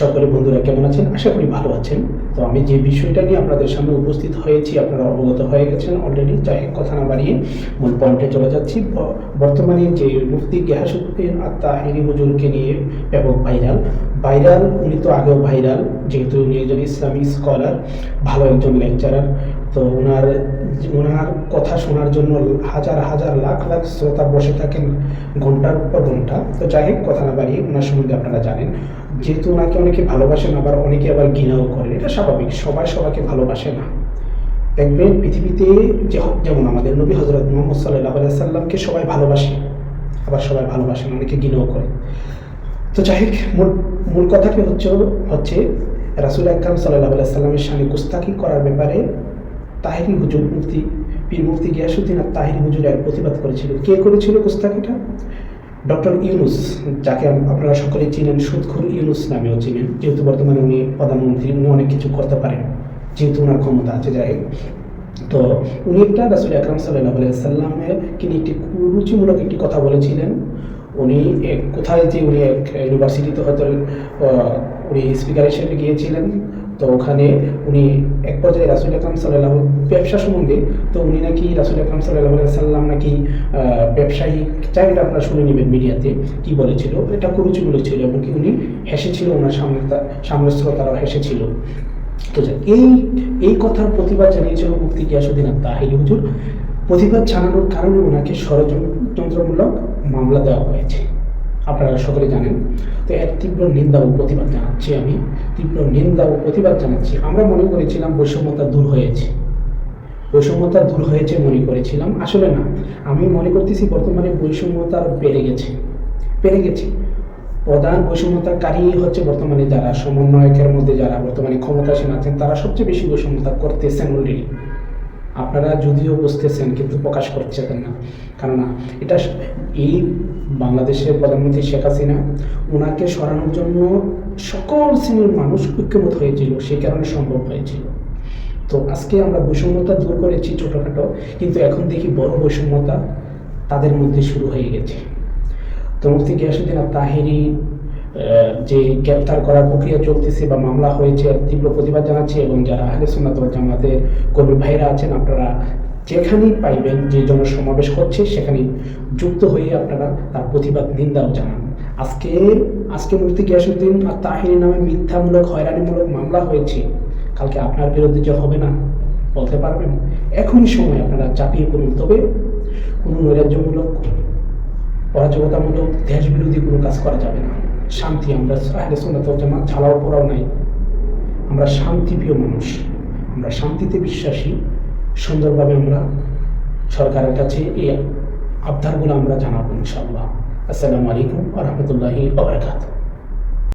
সকলে বন্ধুরা কেমন আছেন? আশা করি ভালো আছেন। তো আমি যে বিষয়টা নিয়ে আপনাদের সামনে উপস্থিত হয়েছি, আপনারা অবগত হয়ে গেছেন অলরেডি যাই কথা না বাড়িয়ে মূল পয়েন্টে চলে যাচ্ছি। বর্তমানে যে মুফতি গিয়াসুদ্দিন আত্মাহিরি হুজুরকে নিয়ে ব্যাপক ভাইরাল ভাইরাল উনি তো আগেও ভাইরাল যেহেতু উনি একজন ইসলামিক স্কলার ভালো একজন লেকচারার তো ওনার ওনার কথা শোনার জন্য হাজার হাজার লাখ লাখ শ্রোতা বসে থাকেন ঘণ্টার পর ঘণ্টা। তো যাই হোক, কথা না বাড়িয়ে ওনার সম্বন্ধে আপনারা জানেন। যেহেতু ওনাকে অনেকে ভালোবাসেন, আবার অনেকে আবার ঘৃণাও করেন, এটা স্বাভাবিক। সবাই সবাইকে ভালোবাসে না। দেখবেন পৃথিবীতে যেমন আমাদের নবী হজরত মোহাম্মদ সাল্লাহ সাল্লামকে সবাই ভালোবাসে, আবার সবাই ভালোবাসেন অনেকে ঘৃণাও করে। তো যাই হোক, মূল মূল কথাটি হচ্ছে হচ্ছে রাসুল আকরাম সাল্লাহ সাল্লামের সামনে গুস্তাকি করার ব্যাপারে তাহিরি হুজুর মুফতি, পীর মুফতি গিয়াসুদ্দিন আর তাহিরি হুজুর এক প্রতিবাদ করেছিল। কে করেছিল গুস্তাকিটা ডক্টর ইউনুস, যাকে আপনারা সকলে চিনেন সুদখুর ইউনুস নামেও চিনেন, যেহেতু বর্তমানে উনি প্রধানমন্ত্রী, উনি অনেক কিছু করতে পারেন, যেহেতু ওনার ক্ষমতা আছে, যাই তো উনি একটা রাসুল আকরাম সাল্লাহ সাল্লামের তিনি একটি কুরুচিমূলক একটি কথা বলেছিলেন। উনি কোথায় যে উনি এক ইউনিভার্সিটিতে হয়তো উনি স্পিকার হিসেবে গিয়েছিলেন। তো ওখানে উনি এক পর্যায়ে রাসুল আকরাম সাল্লাহ ব্যবসা সম্বন্ধে, তো উনি নাকি রাসুল আকরাম সাল্লাহ সাল্লাম নাকি ব্যবসায়ী চাকরিটা আপনারা শুনে নেবেন মিডিয়াতে, কি বলেছিল? এটা কুরুচিমূলক ছিল এবং কি উনি হেসেছিল, ওনার সামনে শ্রোতারাও হেসেছিল। তো এই এই কথার প্রতিবাদ জানিয়েছিল মুক্তি গিয়াসুদ্দিন তাহিরি হুজুর। প্রতিবাদ জানানোর কারণে ওনাকে ষড়যন্ত্রমূলক মামলা দেওয়া হয়েছে। আপনারা সকলে জানেন। তো এর তীব্র নিন্দা ও প্রতিবাদ জানাচ্ছি আমি। তীব্র নিন্দা ও প্রতিবাদ জানাচ্ছি। আমরা মনে করেছিলাম বৈষম্যতা দূর হয়েছে। বৈষম্যতা দূর হয়েছে মনে করেছিলাম। আসলে না, আমি মনে করতেছি বর্তমানে বৈষম্যতা বেড়ে গেছে। বেড়ে গেছে। প্রধান বৈষম্যতাকারী হচ্ছে বর্তমানে যারা সমন্বয়কের মধ্যে, যারা বর্তমানে ক্ষমতাসীন আছেন, তারা সবচেয়ে বেশি বৈষম্যতা করতেছেন অলরেডি আপনারা যদিও বুঝতেছেন কিন্তু প্রকাশ করছেন না। কেননা এটা এই বাংলাদেশের প্রধানমন্ত্রী শেখ হাসিনা ওনাকে সরানোর জন্য সকল শ্রেণির মানুষ ঐক্যমত হয়েছিল সেই কারণে সম্ভব হয়েছিল। তো আজকে আমরা বৈষম্যতা দূর করেছি ছোটোখাটো, কিন্তু এখন দেখি বড় বৈষম্যতা তাদের মধ্যে শুরু হয়ে গেছে। তো মুফতি গিয়াসুদ্দিন তাহিরি যে গ্রেপ্তার করার প্রক্রিয়া চলতেছে বা মামলা হয়েছে, তীব্র প্রতিবাদ জানাচ্ছি এবং যারা আহলে সুন্নাত জামাতের কর্মী ভাইরা আছেন, আপনারা যেখানেই পাইবেন যে জনসমাবেশ হচ্ছে সেখানে যুক্ত হয়ে আপনারা তার প্রতিবাদ, নিন্দাও জানান। আজকে আজকে মুফতি গিয়াসুদ্দিন আর তাহিনী নামে মিথ্যামূলক, হয়রানিমূলক মামলা হয়েছে। কালকে আপনার বিরুদ্ধে যে হবে না, বলতে পারবেন? এখনই সময় আপনারা চাপিয়ে পড়ুন, তবে কোনো নৈরাজ্যমূলক, অরাজকতামূলক দেশ বিরোধী কোনো কাজ করা যাবে না। শান্তি, আমরা আহলে সুন্নাত জামাত ছাড়াও পড়াও নাই। আমরা শান্তিপ্রিয় মানুষ। আমরা শান্তিতে বিশ্বাসী। সুন্দরভাবে আমরা সরকারের কাছে এই আবদারগুলো আমরা জানাব ইনশাআল্লাহ। আসসালামু আলাইকুম আ রহমতুল্লাহি